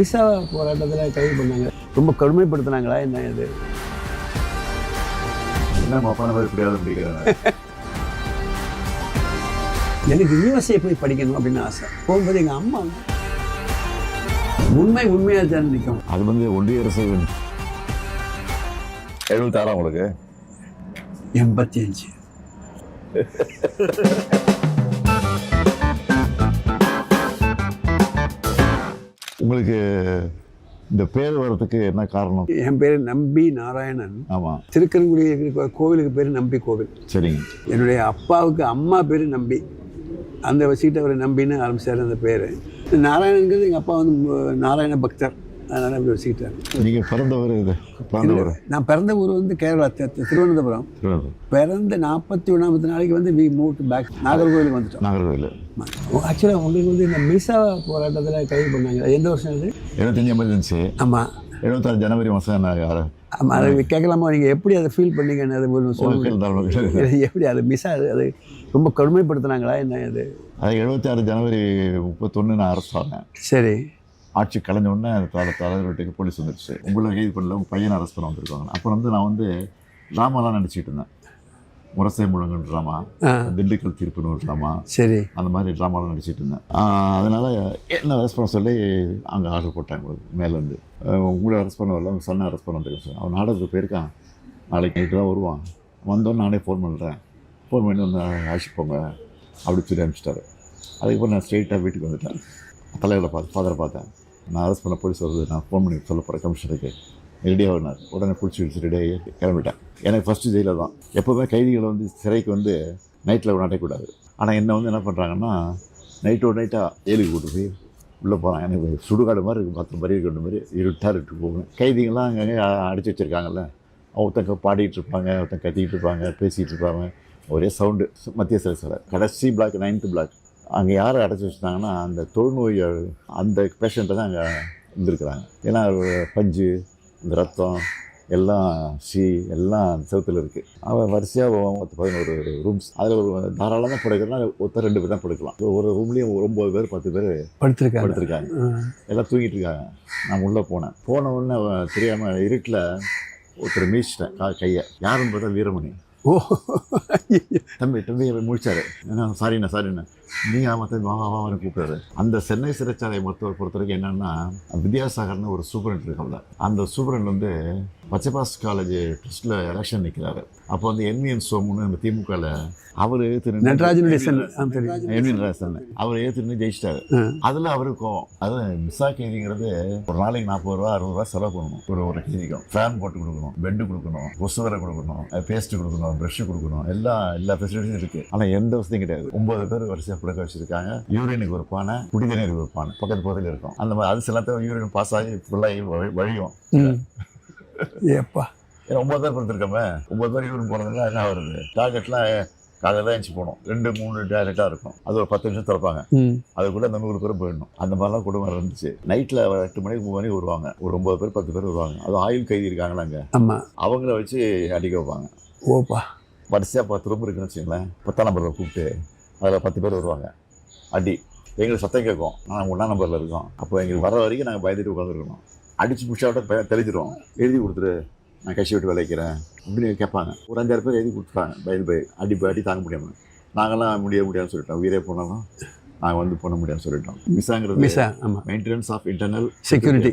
Visa போராட்டத்தில் கைது பண்ணாங்க. ரொம்ப கடுமைப்படுத்தினாங்களா என்ன இது? எனக்கு யூஎஸ்ஏ போய் படிக்கணும் அப்படின்னு ஆசை. போகும்போது எங்கள் அம்மா உண்மை உண்மையாக தான் நிற்கும் அது வந்து ஒன்றிய அரசு எழுபத்தாறா உங்களுக்கு? எண்பத்தி அஞ்சு. உங்களுக்கு இந்த பேர் வர்றதுக்கு என்ன காரணம்? என் பேர் நம்பி நாராயணன். ஆமாம் திருக்கரங்குடி இருக்கிற கோவிலுக்கு பேர் நம்பி கோவில். சரிங்க. என்னுடைய அப்பாவுக்கு அம்மா பேர் நம்பி. அந்த வச்சுக்கிட்டு அவர் நம்பின்னு ஆரம்பிச்சார் அந்த பேர். நாராயணங்கிறது எங்கள் அப்பா வந்து நாராயண பக்தர். அதனால் அப்படி வச்சுக்கிட்டார் நீங்கள் பிறந்தவர் இது. பிறந்தவர் நான் பிறந்த ஊர் வந்து கேரளா திருவனந்தபுரம். பிறந்த நாற்பத்தி ஒன்றாமத்து நாளைக்கு வந்து வி மூட் பேக் நாகர்கோவிலுக்கு வந்துட்டோம். நாகர்கோவில். ஆக்சுவலாக உங்களுக்கு வந்து இந்த மிசா போராட்டத்தில் கைது பண்ணாங்க. எந்த வருஷம் இது எழுபத்தஞ்சு எமர்ஜென்சி ஆமாம் எழுபத்தாறு ஜனவரி மாதம் நான் ஆமாம் அதை கேட்கலாமா? நீங்கள் எப்படி அதை ஃபீல் பண்ணீங்கன்னு அது இது எப்படி அது மிஸ் ஆகுது அது ரொம்ப கடுமைப்படுத்துனாங்களா? என்ன இது? அது எழுபத்தாறு ஜனவரி முப்பத்தொன்று நான் ஆனேன். சரி. ஆட்சி கலைஞ்ச உடனே தலை தலைவர் வீட்டுக்கு போலீஸ் வந்துடுச்சு. உங்களை கைது பண்ணல உங்கள் பையனை அரெஸ்ட் பண்ண வந்திருக்காங்க. அப்புறம் வந்து நான் வந்து ட்ராமாலாம் நடிச்சிட்டு இருந்தேன். முரசை முழங்குன்னு ட்ராமா திண்டுக்கல் தீர்ப்புன்னு ஒரு ட்ராமா சரி. அந்த மாதிரி ட்ராமாலாம் நடிச்சிட்டு இருந்தேன். அதனால என்ன அரெஸ்ட் பண்ண சொல்லி அங்கே ஆர்டர் போட்டாங்க உங்களுக்கு மேலேருந்து. உங்களை அரெஸ்ட் பண்ண வரல உங்கள் சொன்ன அரெஸ்ட் பண்ண வந்துருக்கேன் சார் அவன் நாடகத்துக்கு போயிருக்கான். நாளைக்கு நைட்டு தான் வருவான். வந்தோன்னு நானே ஃபோன் பண்ணுறேன் ஃபோன் பண்ணி வந்து அழைச்சிட்டு போங்க அப்படி சொல்லி அனுப்பிச்சிட்டாரு. அதுக்கப்புறம் நான் ஸ்ட்ரெயிட்டாக வீட்டுக்கு வந்துட்டேன். தலைவரை பார்த்து ஃபாதரை பார்த்தேன். நான் அரெஸ்ட் பண்ண போலீஸ் வருது நான் ஃபோன் பண்ணி சொல்ல போகிறேன் கமிஷனருக்கு ரெடியாக வந்தார் உடனே பிடிச்சி வச்சு ரெடியாகி கிளம்பிட்டேன் எனக்கு ஃபஸ்ட்டு ஜெயிலில் தான். எப்போவுமே கைதிகளை வந்து சிறைக்கு வந்து நைட்டில் நடக்கக்கூடாது ஆனால் என்னை வந்து என்ன பண்ணுறாங்கன்னா நைட்டோட நைட்டாக ஏழுக்கு கூட்டு போய் உள்ளே போகிறான் எனக்கு சுடுகாடு மாதிரி இருக்குது பத்து மாதிரி இருக்கிற மாதிரி இருட்டாக இருக்கு போகணும் கைதிகள்லாம் அங்கங்கே அடிச்சு வச்சுருக்காங்கல்ல. ஒருத்தங்க பாடிட்டு இருப்பாங்க ஒருத்தங்க கத்திக்கிட்டு இருப்பாங்க பேசிகிட்டு இருப்பாங்க. ஒரே சவுண்டு மத்திய சில சிலை கடைசி பிளாக் நைன்த்து பிளாக் அங்கே யாரை அடைச்சி வச்சுட்டாங்கன்னா அந்த தொழுநோய் அந்த பேஷண்ட்டை தான் அங்கே இருந்திருக்கிறாங்க. ஏன்னா பஞ்சு இந்த ரத்தம் எல்லாம் சி எல்லாம் செவத்தில் இருக்குது அவன் வரிசையாக பத்து பதினோரு ரூம்ஸ் அதில் ஒரு தாராளமாக படுக்கிறதுனா ஒருத்தர் ரெண்டு பேர் தான் படுக்கலாம். ஒரு ரூம்லேயும் ஒரு ஒம்பது பேர் பத்து பேர் படுத்திருக்காங்க. படுத்திருக்காங்க. எல்லாம் தூங்கிட்டு இருக்காங்க. நான் உள்ளே போனேன். போன உடனே தெரியாமல் இருட்டில் ஒருத்தர் மீச்சிட்டேன் கா கையை. யாருன்னு பார்த்தா வீரமணி. ஓ. தம்பி தம்பி அவன் முடிச்சாரு. என்ன சாரிண்ணா சாரிண்ணா நீங்கள் ஆமாம் தம்பி வா கூப்பிட்டாரு. அந்த சென்னை சிறைச்சாலை மருத்துவர் பொறுத்த வரைக்கும் என்னன்னா வித்யாசாகர்னு ஒரு சூப்பரண்ட் இருக்காங்க அந்த சூப்பரண்ட் வந்து பச்சைபாஸ் காலேஜ் ட்ரஸ்ட்டில் எலெக்ஷன் நிற்கிறாரு அப்போ வந்து என்விஎன் சோமுன்னு இந்த திமுகவில் அவர் திரு நடராஜனுடைய என்விஎன் ராஜன் அவர் ஏற்றுன்னு ஜெயிச்சிட்டாரு. அதில் அவருக்கு கோவம். அது மிஸ்ஸா கைதிங்கிறது ஒரு நாளைக்கு நாற்பது ரூபா அறுபது ரூபா செலவு பண்ணணும். ஒரு ஒரு கைதிக்கும் ஃபேன் போட்டு கொடுக்கணும் பெட்டு கொடுக்கணும் கொசுவரை கொடுக்கணும் பேஸ்ட் கொடுக்கணும் ப்ரஷ் கொடுக்கணும். எல்லா எல்லா ஃபெசிலிட்டிஸும் இருக்குது ஆனால் எந்த வசதியும் கிடையாது. ஒன்பது பேர் வரிசையாக புழக்க வச்சிருக்காங்க. யூரினுக்கு ஒரு பானை குடிதண்ணீருக்கு ஒரு பானை பக்கத்து பக்கத்தில் இருக்கும். அந்த மாதிரி அது சில யூரின் பாஸ் ஆகி ஃபுல்லாகி வழி- வழியும். ஏப்பா. ஏன்னா ஒன்பது பேர் படுத்துருக்கோமே ஒன்பது பேர் யூரின் போனதுனால என்ன வருது டார்கெட்லாம் காலையில் எழுச்சி போகணும் ரெண்டு மூணு டேரக்டாக இருக்கும். அது ஒரு பத்து நிமிஷம் திறப்பாங்க. அதுக்குள்ளே அந்த நூறு பேர் போயிடணும். அந்த மாதிரிலாம் குடும்பம் இருந்துச்சு நைட்டில் எட்டு மணிக்கு மூணு மணிக்கு வருவாங்க. ஒரு ஒன்பது பேர் பத்து பேர் வருவாங்க. அது ஆயுள் கைதி இருக்காங்களா அங்கே? ஆமாம் அவங்கள வச்சு அடிக்க வைப்பாங்க. ஓப்பா. வரிசையாக பத்து ரூம் இருக்குன்னு வச்சுங்களேன் பத்தாம் நம்பரில் கூப்பிட்டு அதில் பத்து பேர் வருவாங்க. அடி. எங்களுக்கு சத்தம் கேட்கும். நாங்கள் ஒன்றாம் நம்பரில் இருக்கோம். அப்போ எங்களுக்கு வர வரைக்கும் நாங்கள் பயந்துட்டு உட்காந்துருக்கணும் அடிச்சு முடிச்சாவிட்ட பய தெளிச்சிடுவோம் எழுதி கொடுத்துரு. நான் கட்சி விட்டு விளைக்கிறேன் அப்படின்னு கேட்பாங்க. ஒரு அஞ்சாறு பேர் எழுதி கொடுத்துட்டாங்க. பயந்து போய் அடி போய் அடி தாங்க முடியாமல் நாங்களாம் முடிய முடியாதுன்னு சொல்லிட்டோம். உயிரே போனாலும் நாங்கள் வந்து பண்ண முடியாதுன்னு சொல்லிட்டோம். மிஸ்ஸாங்கிறது மிஸ்ஸா ஆமாம் maintenance of internal security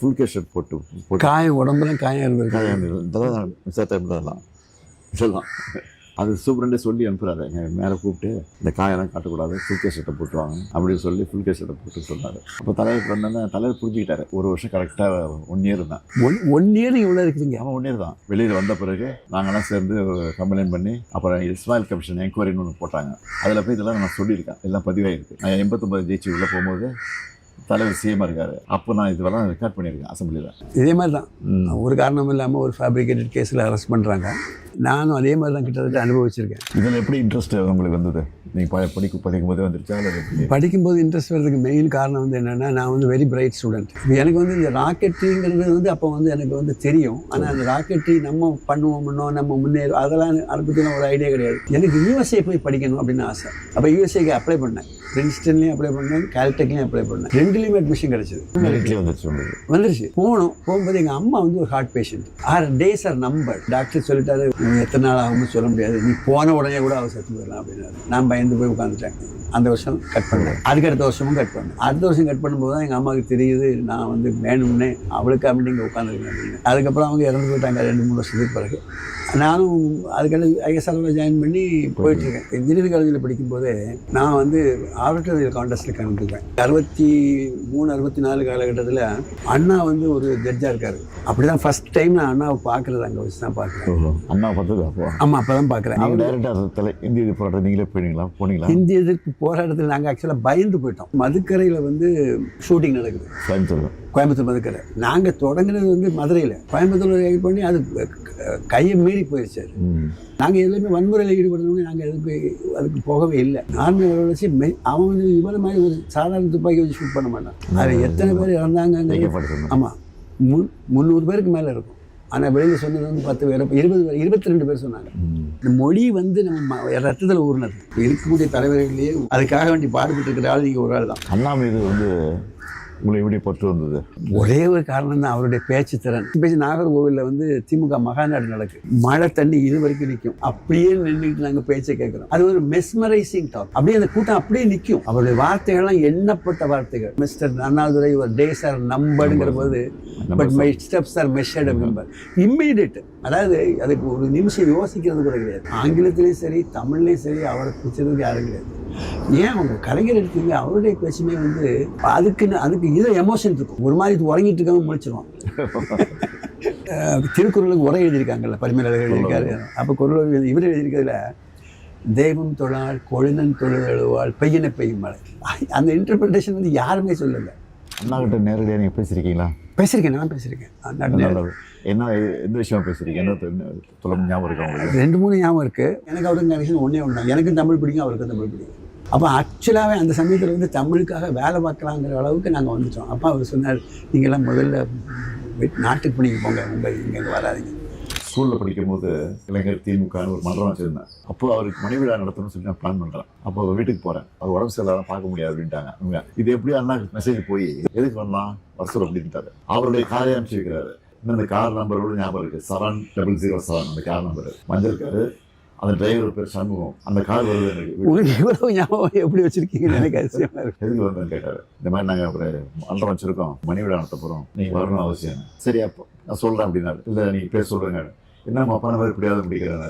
full K shirt போட்டு போட்டு. காயம் உடம்புல காயம் இருந்திருக்கு. காயம் இதெல்லாம் மிஸ் டைம் இதெல்லாம் இதெல்லாம். அது சூப்பரண்டே சொல்லி அனுப்புறாரு. எங்கள் மேலே கூப்பிட்டு இந்த காயெல்லாம் காட்டக்கூடாது ஃபுல் கே ஷர்ட்டை போட்டுவாங்க அப்படின்னு சொல்லி ஃபுல் கே ஷர்ட்டை போட்டு சொன்னார். அப்போ தலைவர் பண்ணோன்னே தலைவர் புரிஞ்சுக்கிட்டாரு. ஒரு வருஷம் கரெக்டாக ஒன் இயர் தான். ஒன் ஒன் இயர் இவ்வளோ இருக்குதுங்க. அவன் ஒன் இயர் தான். வெளியில் வந்த பிறகு நாங்கள்லாம் சேர்ந்து கம்ப்ளைண்ட் பண்ணி அப்புறம் இஸ்மாயில் கமிஷன் என்கொயரின்னு ஒன்று போட்டாங்க. அதில் போய் இதெல்லாம் நான் சொல்லியிருக்கேன். எல்லாம் பதிவாயிருக்கு. நான் எண்பத்தொம்பது ஜெயிச்சு உள்ளே போகும்போது தலைவர் சிஎம் இருக்காரு. அப்போ நான் இதுவெல்லாம் ரெக்கார்ட் பண்ணியிருக்கேன் அசம்பிளியில் இதே மாதிரி தான் ஒரு காரணம் இல்லாமல் ஒரு ஃபேப்ரிகேட்டட் கேஸில் அரெஸ்ட் பண்ணுறாங்க நானும் அதே மாதிரி தான் கிட்டத்தட்ட அனுபவிச்சிருக்கேன். இதில் எப்படி இன்ட்ரெஸ்ட் உங்களுக்கு வந்தது? நீங்கள் படிக்க படிக்கும் போதே வந்துருச்சா எப்படி? படிக்கும்போது இன்ட்ரெஸ்ட் வர்றதுக்கு மெயின் காரணம் வந்து என்னென்னா நான் வந்து வெரி பிரைட் ஸ்டூடெண்ட் எனக்கு வந்து இந்த ராக்கெட்டிங்கிறது வந்து அப்போ வந்து எனக்கு வந்து தெரியும். ஆனால் அந்த ராக்கெட்டி நம்ம பண்ணுவோம்னோ நம்ம முன்னேறும் அதெல்லாம் அதை பற்றின ஒரு ஐடியா கிடையாது. எனக்கு யூஎஸ்ஏ போய் படிக்கணும் அப்படின்னு ஆசை. அப்போ யூஎஸ்ஏக்கு அப்ளை பண்ணேன். பிரின்ஸ்டன்லேயும் அப்ளை பண்ணேன் கால்டெக்லேயும் அப்ளை பண்ணேன். ரெண்டுலேயுமே அட்மிஷன் கிடச்சிது. வந்துருச்சு போனோம். போகும்போது எங்கள் அம்மா வந்து ஒரு heart patient our days are number doctor சொல்லிட்டாரு "நீ எத்தனை நாள் ஆகும்னு சொல்ல முடியாது. நீ போன உடனே கூட அவர் செத்து போயிடலாம் அப்படின்னாரு. நான் பயந்து போய் உட்காந்துட்டேன் அந்த வருஷம் கட் பண்ணேன். அதுக்கு அடுத்த வருஷமும் கட் பண்ணேன். அடுத்த வருஷம் கட் பண்ணும்போது தான் எங்கள் அம்மாவுக்கு தெரியுது நான் வந்து வேணும்னே அவளுக்கு அப்படி இங்கே உட்காந்துருக்கேன் அப்படின்னு. அதுக்கப்புறம் அவங்க இறந்து போயிட்டாங்க ரெண்டு மூணு வருஷத்துக்கு பிறகு. நானும் அதுக்கடுத்து ஐஎஸ்ஆர்ல ஜாயின் பண்ணி போயிட்டுருக்கேன். இன்ஜினியரிங் காலேஜில் படிக்கும்போதே நான் வந்து ஆடிட்டோரியல் கான்டெஸ்ட்டில் கலந்துருக்கேன். அறுபத்தி மூணு அறுபத்தி நாலு காலகட்டத்தில் அண்ணா வந்து ஒரு ஜட்ஜாக இருக்காரு. அப்படி தான் ஃபஸ்ட் டைம் நான் அண்ணாவை பார்க்குறது அங்கே வச்சு தான் பார்க்குறேன். அண்ணா பார்த்தது அப்போ? ஆமாம் அப்போ தான் பார்க்குறேன் டேரெக்டாக தலை இந்திய போராட்டம் நீங்களே போனீங்களா போனீங்களா? இந்திய எதிர்ப்பு போராட்டத்தில் நாங்கள் ஆக்சுவலாக பயந்து போயிட்டோம். மதுக்கரையில் வந்து ஷூட்டிங் நடக்குது. கோயம்புத்தூர் கோயம்புத்தூர் மதுக்கரை. நாங்கள் தொடங்குனது வந்து மதுரையில். கோயம்புத்தூர் பண்ணி அது கையை மீறி போயிடுச்சு அது. நாங்கள் எதுலையுமே வன்முறையில் ஈடுபடணும்னு நாங்கள் எதுக்கு அதுக்கு போகவே இல்லை. வச்சு மெ- அவன் வந்து இவன மாதிரி ஒரு சாதாரண துப்பாக்கி வச்சு ஷூட் பண்ண மாட்டான் அதில் எத்தனை பேர் இறந்தாங்க ஆமாம் முன் முந்நூறு பேருக்கு மேலே இருக்கும். ஆனால் வெளியில் சொன்னது வந்து பத்து பேர் இருபது பேர் இருபத்தி ரெண்டு பேர் சொன்னாங்க. இந்த மொழி வந்து நம்ம ரத்தத்தில் இப்ப இருக்கக்கூடிய தலைவர்களையே அதுக்காக வேண்டி பாடுபட்டு இருக்கிற ஆள் நீங்கள் ஒரு ஆள் தான். அண்ணா மீது வந்து உங்களை எப்படி பற்று வந்தது? ஒரே ஒரு காரணம் தான் அவருடைய பேச்சு திறன். பேச்சு நாகர்கோவிலில் வந்து திமுக மகாநாடு நடக்கு. மழை தண்ணி இது வரைக்கும் நிற்கும் அப்படியே நின்றுட்டு நாங்கள் பேச்சை கேட்குறோம் அது ஒரு மெஸ்மரைசிங் டாக் அப்படியே அந்த கூட்டம் அப்படியே நிற்கும் அவருடைய வார்த்தைகள்லாம் எண்ணப்பட்ட வார்த்தைகள். மிஸ்டர் அண்ணாதுரை ஒரு டேஸ் ஆர் நம்பருங்கிற போது but my steps are measured number immediate அதாவது அதுக்கு ஒரு நிமிஷம் யோசிக்கிறது கூட கிடையாது. ஆங்கிலத்திலையும் சரி தமிழ்லையும் சரி அவரை பிடிச்சதுக்கு யாரும் கிடையாது. ஏன் அவங்க கலைஞர் எடுத்தீங்க? அவருடைய பேச்சுமே வந்து அதுக்குன்னு அதுக்கு இதை எமோஷன் இருக்கும். ஒரு மாதிரி உறங்கிட்டு இருக்காம முடிச்சிருவான் அஹ் திருக்குறளுக்கு உரை எழுதியிருக்காங்கல்ல பரிமேலழகர் எழுதியிருக்காரு. அப்போ குரல் இவர் எழுதியிருக்கிறதுல தெய்வம் தொழால் கொழுநன் தொழுதழுவாள் பெய்யன பெய்யும் மழை. அந்த இன்டர்பிரிட்டேஷன் வந்து யாருமே சொல்லலை. அண்ணா கிட்ட நேரடியாக நீங்கள் பேசியிருக்கீங்களா? பேசியிருக்கேன் நான் பேசியிருக்கேன். என்ன எந்த விஷயமா பேசுறீங்க என்ன சொல்ல ஞாபகம் இருக்கா உங்களுக்கு? ரெண்டு மூணு ஞாபகம் இருக்குது எனக்கு அவருக்கு கனெக்ஷன் ஒன்றே ஒன்று எனக்கும் தமிழ் பிடிக்கும் அவருக்கும் தமிழ் பிடிக்கும். அப்போ ஆக்சுவலாகவே அந்த சமயத்தில் வந்து தமிழுக்காக வேலை பார்க்கலாங்கிற அளவுக்கு நாங்கள் வந்துட்டோம். அப்போ அவர் சொன்னார் நீங்கள்லாம் முதல்ல நாட்டுக்கு பணிக்கு போங்க மும்பை இங்கே வராதீங்க. ஸ்கூலில் படிக்கும்போது இளைஞர் திமுகன்னு ஒரு மன்றம் வச்சிருந்தேன் அப்போ அவருக்கு மணி விழா நடத்தணும்னு சொல்லி நான் பிளான் பண்ணுறேன் அப்போ அவர் வீட்டுக்கு போகிறேன் அவர் உடம்பு சரியில்லாத பார்க்க முடியாது அப்படின்ட்டாங்க. இது எப்படி அண்ணா மெசேஜ் போய்? எதுக்கு வரலாம்? வருஷம் அப்படின்ட்டாரு. அவருடைய காரை இன்னும் அந்த கார் நம்பரோட ஞாபகம் இருக்கு. செவன் டபுள் ஜீரோ செவன் அந்த கார் நம்பர் மஞ்சள் காரு அந்த டிரைவர் பேர் சண்முகம். அந்த கார் வருது எனக்கு. இவ்வளவு ஞாபகம் எப்படி வச்சுருக்கீங்கன்னு எனக்கு அதிசயமாக இருக்கு. எதுக்கு வந்தேன்னு கேட்டாரு. இந்த மாதிரி நாங்கள் அப்புறம் மன்றம் வச்சிருக்கோம். மணி விழா நடத்த போகிறோம் நீங்கள் வரணும் அவசியம் சரி அப்போ நான் சொல்கிறேன் அப்படின்னாரு. இல்லை நீங்கள் பேர் சொல்கிறேங்க என்ன அப்பா நம்ம இப்படியாவது முடிக்கிறேன்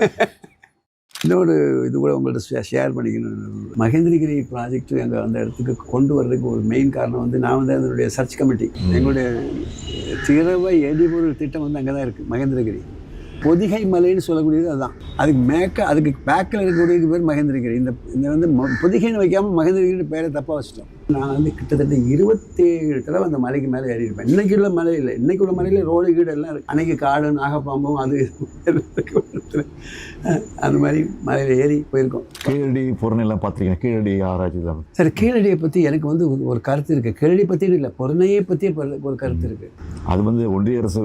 இன்னொரு இது கூட உங்கள்ட்ட ஷேர் பண்ணிக்கணும். மகேந்திரகிரி ப்ராஜெக்ட் எங்கள் அந்த இடத்துக்கு கொண்டு வர்றதுக்கு ஒரு மெயின் காரணம் வந்து நான் வந்து அதனுடைய சர்ச் கமிட்டி எங்களுடைய திரவ எரிபொருள் திட்டம் வந்து அங்கே தான் இருக்குது மகேந்திரகிரி பொதிகை மலைன்னு சொல்லக்கூடியது அதுதான் அதுக்கு மேக்க அதுக்கு பேக்கில் இருக்கக்கூடியது பேர் மகேந்திரகிரி. இந்த இந்த வந்து பொதிகைன்னு வைக்காமல் மகேந்திரகிரி பேரை தப்பாக வச்சிட்டோம். நான் வந்து கிட்டத்தட்ட இருபத்தேழு தடவை அந்த மலைக்கு மேலே ஏறி இருப்பேன் இன்னைக்கு உள்ள மலை இல்லை. இன்னைக்கு உள்ள மலையில் ரோடு கீடு எல்லாம் இருக்கு. அன்னைக்கு காடு நாகப்பாம்பும் அது. அந்த மாதிரி மலையில் ஏறி போயிருக்கோம். கீழடி பொருணெல்லாம் பார்த்துருக்கீங்க கீழடி ஆராய்ச்சி தான். சரி கீழடியை பற்றி எனக்கு வந்து ஒரு- கருத்து இருக்குது கீழடி பற்றி இல்லை. பொருணையை பற்றியே ஒரு கருத்து இருக்குது அது வந்து ஒன்றிய அரசு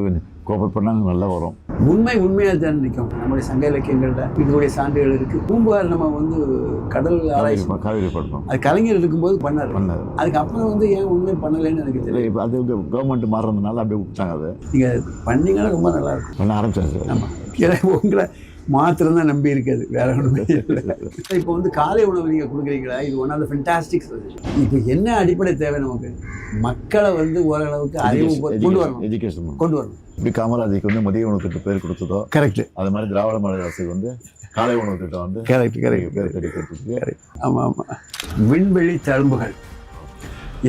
கோஆபரேட் பண்ணாங்க நல்லா வரும். உண்மை உண்மையாக தான் நிற்கும். நம்முடைய சங்க இலக்கியங்களில் இருக்கக்கூடிய சான்றுகள் இருக்குது பூம்புகார் நம்ம வந்து கடல் ஆராய்ச்சி அது கலைஞர் இருக்கும்போது பண்ணார். பண்ணாரு. அதுக்கப்புறம் வந்து ஏன் உண்மை பண்ணலைன்னு எனக்கு தெரியல. இப்போ அது கவர்மெண்ட் மாறுறதுனால அப்படியே விட்டாங்க அதை. நீங்கள் பண்ணீங்கன்னா ரொம்ப நல்லா இருக்கும். பண்ண ஆரம்பிச்சாச்சு. ஆமாம் ஏன்னா உங்களை மாத்திரம் தான் நம்பி இருக்குது. வேற ஒன்றுமே இல்லை. இப்போ வந்து காலை உணவு நீங்கள் கொடுக்குறீங்களா? இது ஒன் ஆஃப் த ஃபென்டாஸ்டிக் இப்போ என்ன அடிப்படை தேவை நமக்கு? மக்களை வந்து ஓரளவுக்கு அறிவு கொண்டு வரணும். எஜுகேஷன் கொண்டு வரணும். இப்படி காமராஜுக்கு வந்து மதிய உணவு திட்டம் பேர் கொடுத்ததோ கரெக்ட் அது மாதிரி திராவிட மாடல் அரசுக்கு வந்து காலை உணவு திட்டம் வந்து கரெக்ட் கரெக்ட் பேர் கொடுத்துருக்கு ஆமாம் ஆமாம் விண்வெளி தழும்புகள்.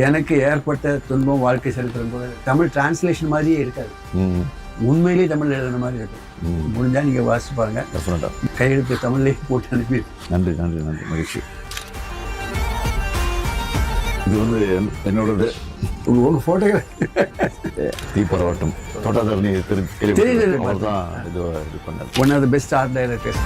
எனக்கு ஏற்பட்ட துன்பம் வாழ்க்கை சரித்திரம் தமிழ் டிரான்ஸ்லேஷன் மாதிரியே இருக்காது. உண்மையிலேயே தமிழ் எழுதுன மாதிரி இருக்கும் முடிஞ்சால் நீங்கள் வாசிச்சு பாருங்க. டெஃபினட்டாக கையெழுத்து தமிழ்லேயே போட்டு அனுப்பி. நன்றி நன்றி நன்றி. மகிழ்ச்சி. இது வந்து என்- என்னோடது. உங்க உங்க ஃபோட்டோகிராஃப் தீப்பரவட்டம் தொட்டாதரணி திரு தெரியுது. அவர் தான் இது இது பண்ணார். One of the best art directors